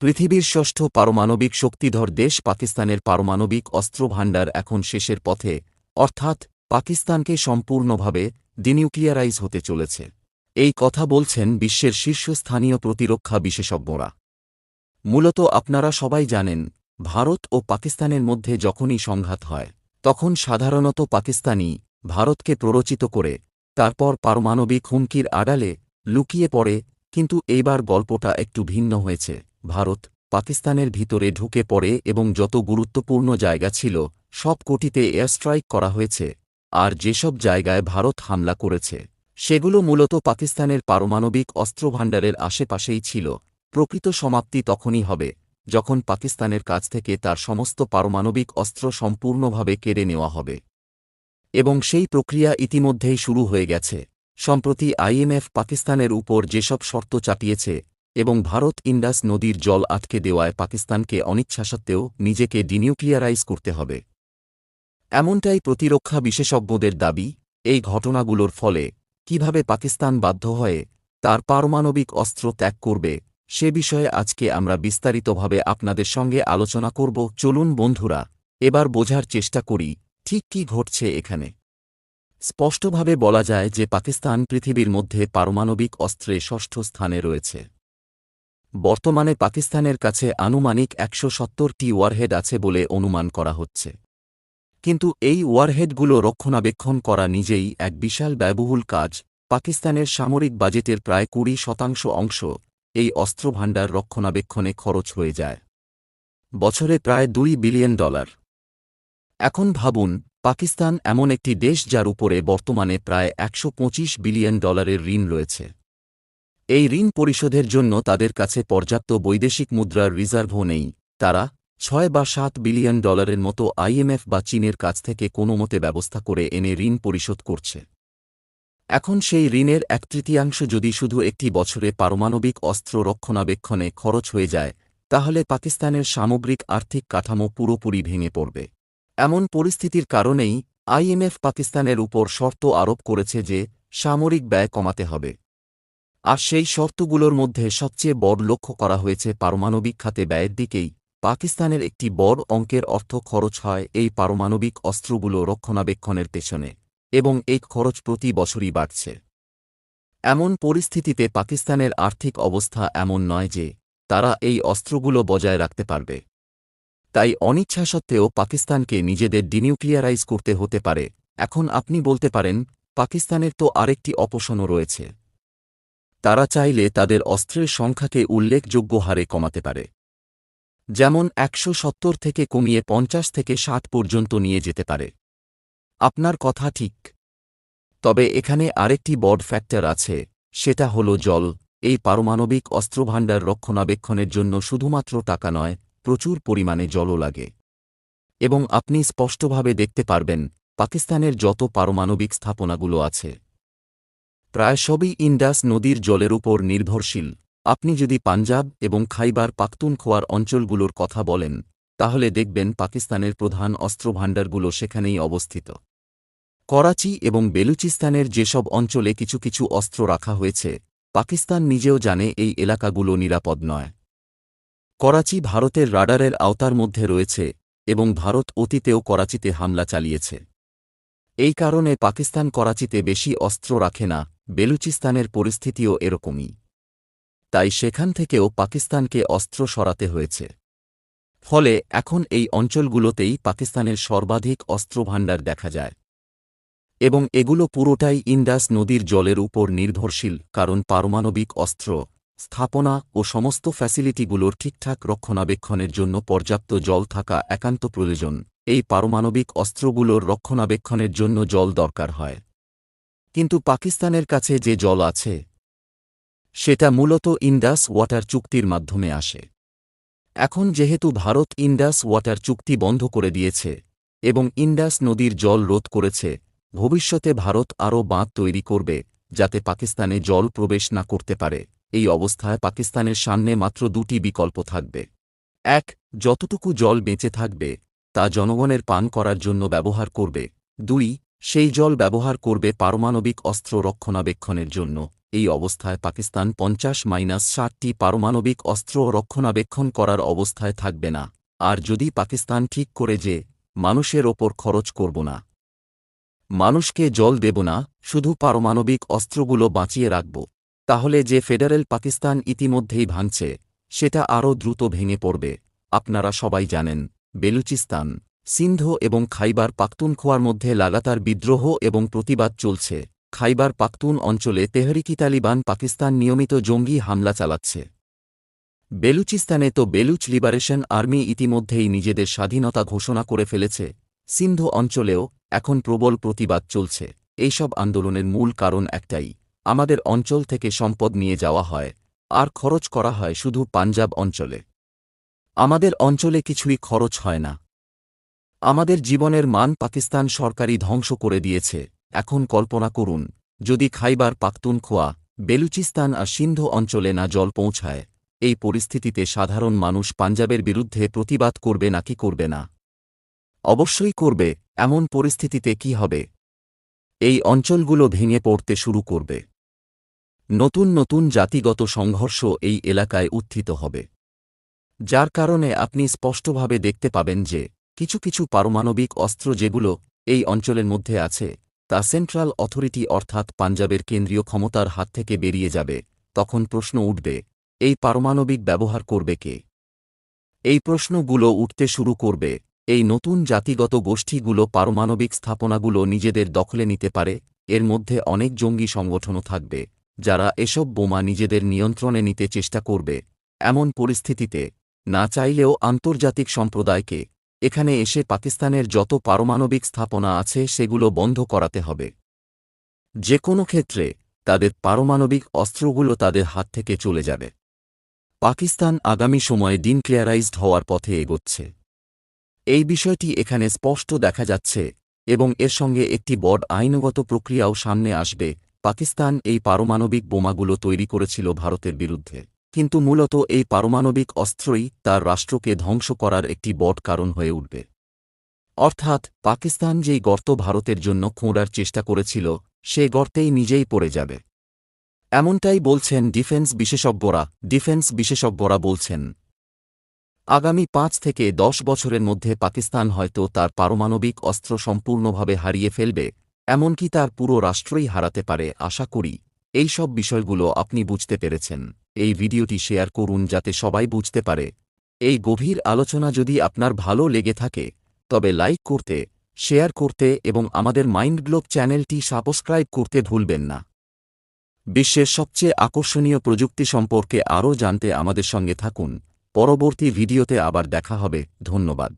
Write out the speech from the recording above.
পৃথিবীর ষষ্ঠ পারমাণবিক শক্তিধর দেশ পাকিস্তানের পারমাণবিক অস্ত্র ভাণ্ডার এখন শেষের পথে, অর্থাৎ পাকিস্তানকে সম্পূর্ণভাবে ডিনিউক্লিয়ারাইজ হতে চলেছে। এই কথা বলছেন বিশ্বের শীর্ষস্থানীয় প্রতিরক্ষা বিশেষজ্ঞরা। মূলত আপনারা সবাই জানেন, ভারত ও পাকিস্তানের মধ্যে যখনই সংঘাত হয়, তখন সাধারণত পাকিস্তানি ভারতকে প্ররোচিত করে, তারপর পারমাণবিক হুমকির আড়ালে লুকিয়ে পড়ে, কিন্তু এইবার গল্পটা একটু ভিন্ন হয়েছে। ভারত পাকিস্তানের ভিতরে ঢুকে পড়ে এবং যত গুরুত্বপূর্ণ জায়গা ছিল, সব কোটিতে এয়ারস্ট্রাইক করা হয়েছে। আর যেসব জায়গায় ভারত হামলা করেছে, সেগুলো মূলত পাকিস্তানের পারমাণবিক অস্ত্রভাণ্ডারের আশেপাশেই ছিল। প্রকৃত সমাপ্তি তখনই হবে, যখন পাকিস্তানের কাছ থেকে তার সমস্ত পারমাণবিক অস্ত্র সম্পূর্ণভাবে কেড়ে নেওয়া হবে। এবং সেই প্রক্রিয়া ইতিমধ্যেই শুরু হয়ে গেছে। সম্প্রতি আইএমএফ পাকিস্তানের উপর যেসব শর্ত চাপিয়েছে এবং ভারত ইন্ডাস নদীর জল আটকে দেওয়ায় পাকিস্তানকে অনিচ্ছা সত্ত্বেও নিজেকে ডিনিউক্লিয়ারাইজ করতে হবে। এমনটাই প্রতিরক্ষা বিশেষজ্ঞদের দাবি, এই ঘটনাগুলোর ফলে কীভাবে পাকিস্তান বাধ্য হয়ে তার পারমাণবিক অস্ত্র ত্যাগ করবে, সে বিষয়ে আজকে আমরা বিস্তারিতভাবে আপনাদের সঙ্গে আলোচনা করব। চলুন বন্ধুরা, এবার বোঝার চেষ্টা করি, ঠিক কি ঘটছে এখানে? স্পষ্টভাবে বলা যায় যে পাকিস্তান পৃথিবীর মধ্যে পারমাণবিক অস্ত্রে ষষ্ঠ স্থানে রয়েছে। বর্তমানে পাকিস্তানের কাছে আনুমানিক একশো সত্তরটি ওয়ারহেড আছে বলে অনুমান করা হচ্ছে। কিন্তু এই ওয়ারহেডগুলো রক্ষণাবেক্ষণ করা নিজেই এক বিশাল ব্যয়বহুল কাজ। পাকিস্তানের সামরিক বাজেটের প্রায় কুড়ি শতাংশ অংশ এই অস্ত্রভাণ্ডার রক্ষণাবেক্ষণে খরচ হয়ে যায়। বছরে প্রায় দুই বিলিয়ন ডলার। এখন ভাবুন, পাকিস্তান এমন একটি দেশ যার উপরে বর্তমানে প্রায় একশো পঁচিশ বিলিয়ন ডলারের ঋণ রয়েছে। এই ঋণ পরিশোধের জন্য তাদের কাছে পর্যাপ্ত বৈদেশিক মুদ্রার রিজার্ভও নেই। তারা ছয় বা সাত বিলিয়ন ডলারের মতো আইএমএফ বা চীনের কাছ থেকে কোনো মতে ব্যবস্থা করে এনে ঋণ পরিশোধ করছে। এখন সেই ঋণের এক তৃতীয়াংশ যদি শুধু একটি বছরে পারমাণবিক অস্ত্র রক্ষণাবেক্ষণে খরচ হয়ে যায়, তাহলে পাকিস্তানের সামগ্রিক আর্থিক কাঠামো পুরোপুরি ভেঙে পড়বে। এমন পরিস্থিতির কারণেই আইএমএফ পাকিস্তানের উপর শর্ত আরোপ করেছে যে সামরিক ব্যয় কমাতে হবে। আর সেই শর্তগুলোর মধ্যে সবচেয়ে বড় লক্ষ্য করা হয়েছে পারমাণবিক খাতে ব্যয়ের দিকেই। পাকিস্তানের একটি বড় অঙ্কের অর্থ খরচ হয় এই পারমাণবিক অস্ত্রগুলো রক্ষণাবেক্ষণের পেছনে, এবং এই খরচ প্রতি বছরই বাড়ছে। এমন পরিস্থিতিতে পাকিস্তানের আর্থিক অবস্থা এমন নয় যে তারা এই অস্ত্রগুলো বজায় রাখতে পারবে। তাই অনিচ্ছা সত্ত্বেও পাকিস্তানকে নিজেদের ডিনিউক্লিয়ারাইজ করতে হতে পারে। এখন আপনি বলতে পারেন, পাকিস্তানের তো আরেকটি অপশনও রয়েছে। তারা চাইলে তাদের অস্ত্রের সংখ্যাকে উল্লেখযোগ্য হারে কমাতে পারে। যেমন একশো সত্তর থেকে কমিয়ে পঞ্চাশ থেকে ষাট পর্যন্ত নিয়ে যেতে পারে। আপনার কথা ঠিক। তবে এখানে আরেকটি বড় ফ্যাক্টর আছে, সেটা হল জল। এই পারমাণবিক অস্ত্রভাণ্ডার রক্ষণাবেক্ষণের জন্য শুধুমাত্র টাকা নয়, প্রচুর পরিমাণে জলও লাগে। এবং আপনি স্পষ্টভাবে দেখতে পারবেন, পাকিস্তানের যত পারমাণবিক স্থাপনাগুলো আছে প্রায় সবই ইন্ডাস নদীর জলের উপর নির্ভরশীল। আপনি যদি পাঞ্জাব এবং খাইবার পাখতুনখোয়ার অঞ্চলগুলোর কথা বলেন, তাহলে দেখবেন পাকিস্তানের প্রধান অস্ত্রভাণ্ডারগুলো সেখানেই অবস্থিত। করাচি এবং বেলুচিস্তানের যেসব অঞ্চলে কিছু কিছু অস্ত্র রাখা হয়েছে, পাকিস্তান নিজেও জানে এই এলাকাগুলো নিরাপদ নয়। করাচি ভারতের রাডারের আওতার মধ্যে রয়েছে এবং ভারত অতীতেও করাচিতে হামলা চালিয়েছে। এই কারণে পাকিস্তান করাচিতে বেশি অস্ত্র রাখে না বেলুচিস্তানের পরিস্থিতিও এরকমই। তাই সেখান থেকেও পাকিস্তানকে অস্ত্র সরাতে হয়েছে। ফলে এখন এই অঞ্চলগুলোতেই পাকিস্তানের সর্বাধিক অস্ত্রভাণ্ডার দেখা যায়। এবং এগুলো পুরোটাই ইন্ডাস নদীর জলের উপর নির্ভরশীল, কারণ পারমাণবিক অস্ত্র, স্থাপনা ও সমস্ত ফ্যাসিলিটিগুলোর ঠিকঠাক রক্ষণাবেক্ষণের জন্য পর্যাপ্ত জল থাকা একান্ত প্রয়োজন। এই পারমাণবিক অস্ত্রগুলোর রক্ষণাবেক্ষণের জন্য জল দরকার হয়। কিন্তু পাকিস্তানের কাছে যে জল আছে, সেটা মূলত ইন্ডাস ওয়াটার চুক্তির মাধ্যমে আসে। এখন যেহেতু ভারত ইন্ডাস ওয়াটার চুক্তি বন্ধ করে দিয়েছে এবং ইন্ডাস নদীর জল রোধ করেছে, ভবিষ্যতে ভারত আরও বাঁধ তৈরি করবে যাতে পাকিস্তানে জল প্রবেশ না করতে পারে। এই অবস্থায় পাকিস্তানের সামনে মাত্র দুটি বিকল্প থাকবে। এক, যতটুকু জল বেঁচে থাকবে, তা জনগণের পান করার জন্য ব্যবহার করবে। দুই সেই জল ব্যবহার করবে পারমাণবিক অস্ত্র রক্ষণাবেক্ষণের জন্য। এই অবস্থায় পাকিস্তান পঞ্চাশ মাইনাস ষাটটি পারমাণবিক অস্ত্র রক্ষণাবেক্ষণ করার অবস্থায় থাকবে না। আর যদি পাকিস্তান ঠিক করে যে, মানুষের ওপর খরচ করব না। মানুষকে জল দেব না, শুধু পারমাণবিক অস্ত্রগুলো বাঁচিয়ে রাখব। তাহলে যে ফেডারেল পাকিস্তান ইতিমধ্যেই ভাঙছে, সেটা আরও দ্রুত ভেঙে পড়বে। আপনারা সবাই জানেন, বেলুচিস্তান সিন্ধ এবং খাইবার পাখতুনখোয়ার মধ্যে লাগাতার বিদ্রোহ এবং প্রতিবাদ চলছে। খাইবার পাখতুন অঞ্চলে তেহরিকি তালিবান পাকিস্তান নিয়মিত জঙ্গি হামলা চালাচ্ছে। বেলুচিস্তানে তো বেলুচ লিবারেশন আর্মি ইতিমধ্যেই নিজেদের স্বাধীনতা ঘোষণা করে ফেলেছে। সিন্ধু অঞ্চলেও এখন প্রবল প্রতিবাদ চলছে। এইসব আন্দোলনের মূল কারণ একটাই, আমাদের অঞ্চল থেকে সম্পদ নিয়ে যাওয়া হয়। আর খরচ করা হয় শুধু পাঞ্জাব অঞ্চলে। আমাদের অঞ্চলে কিছুই খরচ হয় না। আমাদের জীবনের মান পাকিস্তান সরকারি ধ্বংস করে দিয়েছে। এখন কল্পনা করুন, যদি খাইবার পাখতুনখোয়া, বেলুচিস্তান আর সিন্ধু অঞ্চলে না জল পৌঁছায়, এই পরিস্থিতিতে সাধারণ মানুষ পাঞ্জাবের বিরুদ্ধে প্রতিবাদ করবে নাকি করবে না? অবশ্যই করবে, এমন পরিস্থিতিতে কি হবে? এই অঞ্চলগুলো ভেঙে পড়তে শুরু করবে। নতুন নতুন জাতিগত সংঘর্ষ এই এলাকায় উত্থিত হবে। যার কারণে আপনি স্পষ্টভাবে দেখতে পাবেন যে কিছু কিছু পারমাণবিক অস্ত্র যেগুলো এই অঞ্চলের মধ্যে আছে, তা সেন্ট্রাল অথরিটি অর্থাৎ পাঞ্জাবের কেন্দ্রীয় ক্ষমতার হাত থেকে বেরিয়ে যাবে, তখন প্রশ্ন উঠবে, এই পারমাণবিক ব্যবহার করবে কে? এই প্রশ্নগুলো উঠতে শুরু করবে, এই নতুন জাতিগত গোষ্ঠীগুলো পারমাণবিক স্থাপনাগুলো নিজেদের দখলে নিতে পারে, এর মধ্যে অনেক জঙ্গি সংগঠনও থাকবে, যারা এসব বোমা নিজেদের নিয়ন্ত্রণে নিতে চেষ্টা করবে, এমন পরিস্থিতিতে, না চাইলেও আন্তর্জাতিক সম্প্রদায়কে এখানে এসে পাকিস্তানের যত পারমাণবিক স্থাপনা আছে সেগুলো বন্ধ করাতে হবে। যে কোনো ক্ষেত্রে, তাদের পারমাণবিক অস্ত্রগুলো তাদের হাত থেকে চলে যাবে। পাকিস্তান আগামী সময়ে ডিনক্লিয়ারাইজড হওয়ার পথে এগোচ্ছে। এই বিষয়টি এখানে স্পষ্ট দেখা যাচ্ছে এবং এর সঙ্গে একটি বড় আইনগত প্রক্রিয়াও সামনে আসবে। পাকিস্তান এই পারমাণবিক বোমাগুলো তৈরি করেছিল ভারতের বিরুদ্ধে। কিন্তু মূলত এই পারমাণবিক অস্ত্রই তার রাষ্ট্রকে ধ্বংস করার একটি বড় কারণ হয়ে উঠবে। অর্থাৎ পাকিস্তান যেই গর্ত ভারতের জন্য খোঁড়ার চেষ্টা করেছিল, সে গর্তেই নিজেই পড়ে যাবে। এমনটাই বলছেন ডিফেন্স বিশেষজ্ঞরা ডিফেন্স বিশেষজ্ঞরা বলছেন। আগামী পাঁচ থেকে দশ বছরের মধ্যে পাকিস্তান হয়তো তার পারমাণবিক অস্ত্র সম্পূর্ণভাবে হারিয়ে ফেলবে, এমনকি তার পুরো রাষ্ট্রই হারাতে পারে, আশা করি। এই সব বিষয়গুলো আপনি বুঝতে পেরেছেন। এই ভিডিওটি শেয়ার করুন যাতে সবাই বুঝতে পারে। এই গভীর আলোচনা যদি আপনার ভালো লেগে থাকে, তবে লাইক করতে, শেয়ার করতে এবং আমাদের মাইন্ড গ্লোব চ্যানেলটি সাবস্ক্রাইব করতে ভুলবেন না। বিশ্বের সবচেয়ে আকর্ষণীয় প্রযুক্তি সম্পর্কে আরও জানতে আমাদের সঙ্গে থাকুন। পরবর্তী ভিডিওতে আবার দেখা হবে। ধন্যবাদ।